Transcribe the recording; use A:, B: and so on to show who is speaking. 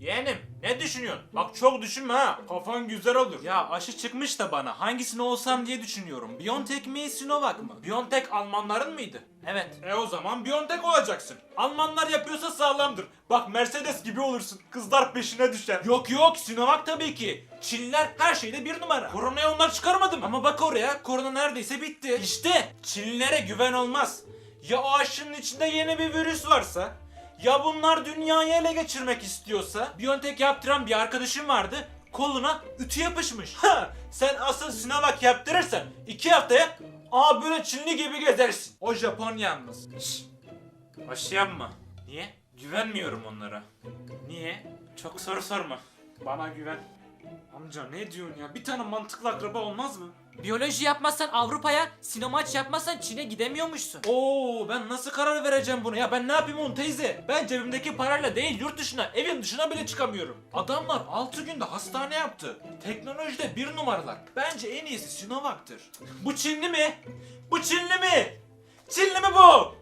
A: Yeğenim ne düşünüyorsun? Bak çok düşünme ha. Kafan güzel olur. Ya aşı çıkmış da bana hangisini olsam diye düşünüyorum. Biontech mi Sinovac mı? Biontech Almanların mıydı? Evet. E o zaman Biontech olacaksın. Almanlar yapıyorsa sağlamdır. Bak Mercedes gibi olursun. Kızlar peşine düşer. Yok yok Sinovac tabii ki. Çinliler her şeyde bir numara. Koronayı onlar çıkarmadı mı? Ama bak oraya korona neredeyse bitti. İşte Çinlilere güven olmaz. Ya o aşının içinde yeni bir virüs varsa? Ya bunlar dünyayı ele geçirmek istiyorsa? Biontech yaptıran bir arkadaşım vardı. Koluna ütü yapışmış. Ha, sen asıl Sinovac yaptırırsan iki haftaya aa böyle Çinli gibi gezersin. O Japon yalnız. Şşş. Yapma. Niye? Güvenmiyorum onlara. Niye? Çok soru sorma. Bana güven. Amca ne diyorsun ya? Bir tane mantıklı akraba olmaz mı?
B: Biyoloji yapmazsan Avrupa'ya, sinemaç yapmazsan Çin'e gidemiyormuşsun.
A: Oo ben nasıl karar vereceğim bunu ya ben ne yapayım onu teyze ben cebimdeki parayla değil yurt dışına evin dışına bile çıkamıyorum Adamlar 6 günde hastane yaptı Teknolojide bir numaralar Bence en iyisi Sinovac'tır Bu Çinli mi? Bu Çinli mi? Çinli mi bu?